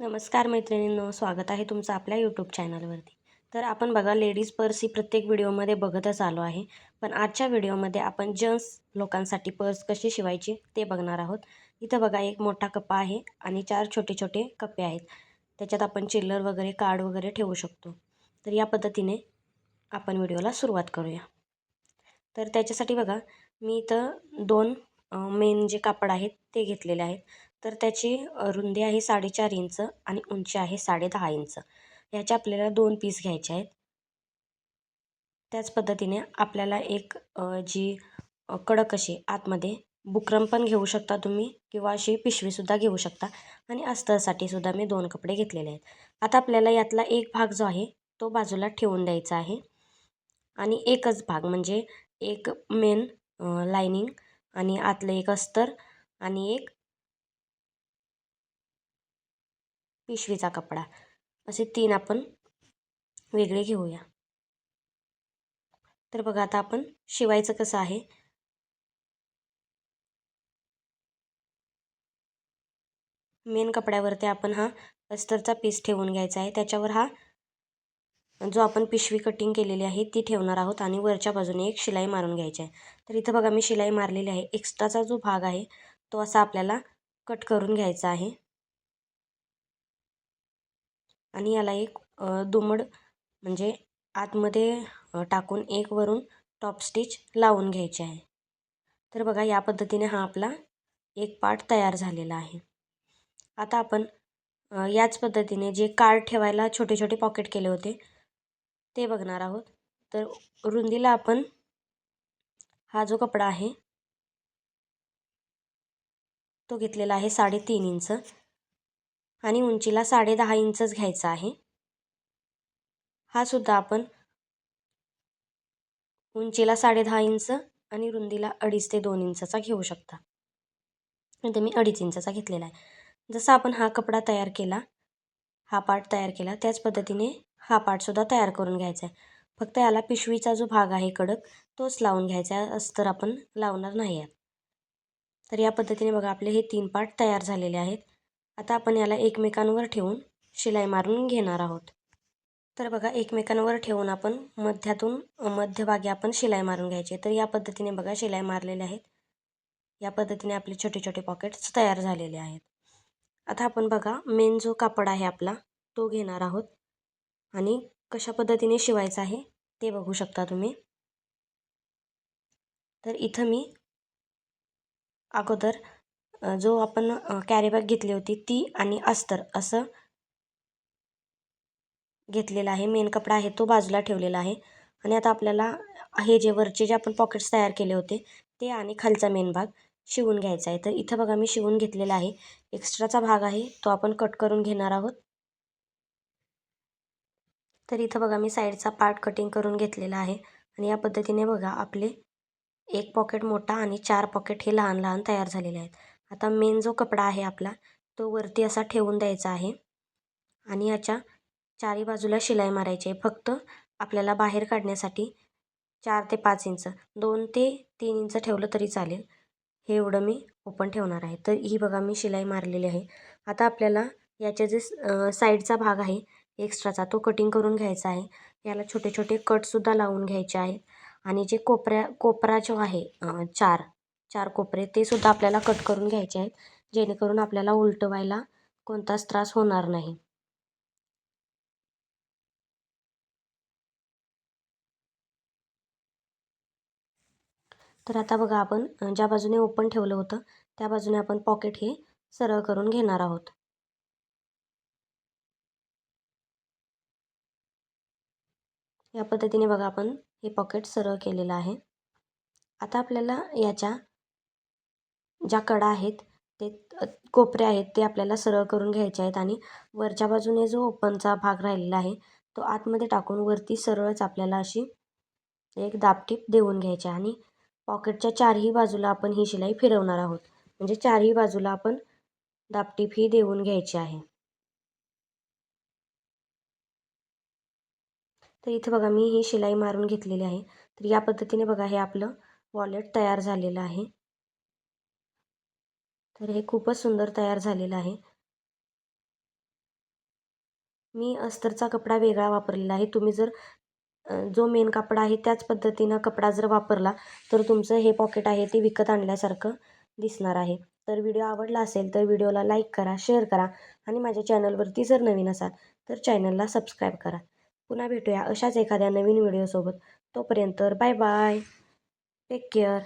नमस्कार मैत्रिणींनो स्वागत आहे तुमचं आपल्या यूट्यूब चॅनलवरती तर आपण बघा लेडीज पर्स ही प्रत्येक व्हिडिओमध्ये बघतच आलो आहे. पण आजच्या व्हिडिओमध्ये आपण जेंट्स लोकांसाठी पर्स कशी शिवायची ते बघणार आहोत. इथं बघा एक मोठा कप्पा आहे आणि चार छोटे छोटे कप्पे आहेत. त्याच्यात आपण चिल्लर वगैरे कार्ड वगैरे ठेवू शकतो. तर या पद्धतीने आपण व्हिडिओला सुरुवात करूया. तर त्याच्यासाठी बघा मी इथं दोन मेन जे कापड आहेत ते घेतलेले आहेत. तर त्याची रुंदी आहे साडेचार इंच आणि उंची आहे साडे दहा इंच. ह्याचे आपल्याला दोन पीस घ्यायचे आहेत. त्याच पद्धतीने आपल्याला एक जी कडक अशी आतमध्ये बुकरम पण घेऊ शकता तुम्ही किंवा अशी पिशवीसुद्धा घेऊ शकता. आणि अस्तरसाठी सुद्धा मी दोन कपडे घेतलेले आहेत. आता आपल्याला यातला एक भाग जो आहे तो बाजूला ठेवून द्यायचा आहे. आणि एकच भाग म्हणजे एक मेन लाईनिंग आणि आतलं एक अस्तर आणि एक पिशवीचा कपडा. असे तीन आपण वेगळे घेऊया. तर बघा आता आपण शिवायचं कसं आहे? मेन कपड्यावरती आपण हा अस्तरचा पीस ठेवून घ्यायचा आहे. त्याच्यावर हा जो आपण पिशवी कटिंग केलेली आहे ती ठेवणार आहोत आणि वरच्या बाजूने एक शिलाई मारून घ्यायची आहे. तर इथं बघा मी शिलाई मारलेली आहे. एक्स्ट्राचा जो भाग आहे तो असा आपल्याला कट करून घ्यायचा आहे. आणि याला एक दुमड म्हणजे आतमध्ये टाकून एक वरून टॉप स्टिच लावून घ्यायचे आहे. तर बघा या पद्धतीने हा आपला एक पार्ट तयार झालेला आहे. आता आपण याच पद्धतीने जे कार्ड ठेवायला छोटे छोटे पॉकेट केले होते ते बघणार आहोत. तर रुंदीला आपण हा जो कपडा आहे तो घेतलेला आहे साडेतीन इंच. आणि उंचीला साडे दहा इंचच घ्यायचा आहे. हा सुद्धा आपण उंचीला साडे दहा इंच आणि रुंदीला अडीच ते दोन इंचाचा घेऊ शकता. इथे मी अडीच इंचाचा घेतलेला आहे. जसा आपण हा कपडा तयार केला हा पार्ट तयार केला त्याच पद्धतीने हा पार्टसुद्धा तयार करून घ्यायचा आहे. फक्त याला पिशवीचा जो भाग आहे कडक तोच लावून घ्यायचा आहे अस्तर आपण लावणार नाही आहे तर या पद्धतीने बघा आपले हे तीन पार्ट तयार झालेले आहेत. आता आपण याला एकमेकांवर ठेवून शिलाई मारून घेणार आहोत. तर बघा एकमेकांवर ठेवून आपण मध्यातून मध्यभागी आपण शिलाई मारून घ्यायची तर या पद्धतीने बघा शिलाई मारलेले आहेत. या पद्धतीने आपले छोटे छोटे पॉकेट्स तयार झालेले आहेत. आता आपण बघा मेन जो कापड आहे आपला तो घेणार आहोत. आणि कशा पद्धतीने शिवायचं आहे ते बघू शकता तुम्ही. तर इथं मी अगोदर जो आपण कॅरीबॅग घेतली होती ती आणि अस्तर असं घेतलेला आहे. मेन कपडा आहे तो बाजूला ठेवलेला आहे. आणि आता आपल्याला हे जे वरचे जे आपण पॉकेट्स तयार केले होते ते आणि खालचा मेन भाग शिवून घ्यायचा आहे. तर इथं बघा मी शिवून घेतलेला आहे. एक्स्ट्राचा भाग आहे तो आपण कट करून घेणार आहोत. तर इथं बघा मी साईडचा पार्ट कटिंग करून घेतलेला आहे. आणि या पद्धतीने बघा आपले एक पॉकेट मोठा आणि चार पॉकेट हे लहान लहान तयार झालेले आहेत. आता मेन जो कपडा आहे आपला तो वरती असा ठेवून द्यायचा आहे. आणि याच्या चारी बाजूला शिलाई मारायची आहे. फक्त आपल्याला बाहेर काढण्यासाठी चार ते पाच इंच दोन ते तीन इंच ठेवलं तरी चालेल. हे एवढं मी ओपन ठेवणार आहे. तर ही बघा मी शिलाई मारलेली आहे. आता आपल्याला याचे जे साईडचा भाग आहे एक्स्ट्राचा तो कटिंग करून घ्यायचा आहे. याला छोटे छोटे कटसुद्धा लावून घ्यायचे आहेत आणि जे कोपऱ्या कोपरा जो आहे चार चार कोपरे ते सुद्धा आपल्याला कट करून घ्यायचे आहेत जेणेकरून आपल्याला उलटवायला कोणताच त्रास होणार नाही. तर आता बघा आपण ज्या बाजूने ओपन ठेवलं होतं त्या बाजूने आपण पॉकेट हे सरळ करून घेणार आहोत. या पद्धतीने बघा आपण हे पॉकेट सरळ केलेलं आहे. आता आपल्याला याच्या ज्या कडा आहेत ते कोपरे आहेत ते आपल्याला सरळ करून घ्यायचे आहेत आणि वरच्या बाजूने जो ओपनचा भाग राहिलेला आहे तो आतमध्ये टाकून वरती सरळच आपल्याला अशी एक दाबटीप देऊन घ्यायची आणि पॉकेटच्या चारही बाजूला आपण ही शिलाई फिरवणार आहोत. म्हणजे चारही बाजूला आपण दाबटीप ही देऊन घ्यायची आहे. तर इथं बघा मी ही शिलाई मारून घेतलेली आहे. तर या पद्धतीने बघा हे आपलं वॉलेट तयार झालेलं आहे. तर हे खूपच सुंदर तयार झालेलं आहे. मी अस्तरचा कपडा वेगळा वापरलेला आहे. तुम्ही जर जो मेन कापड आहे त्याच पद्धतीनं कपडा जर वापरला तर तुमचं हे पॉकेट आहे ते विकत आणल्यासारखं दिसणार आहे. तर व्हिडिओ आवडला असेल तर व्हिडिओला लाईक करा शेअर करा आणि माझ्या चॅनलवरती जर नवीन असाल तर चॅनलला सबस्क्राईब करा. पुन्हा भेटूया अशाच एखाद्या नवीन व्हिडिओसोबत तोपर्यंत बाय बाय टेक केअर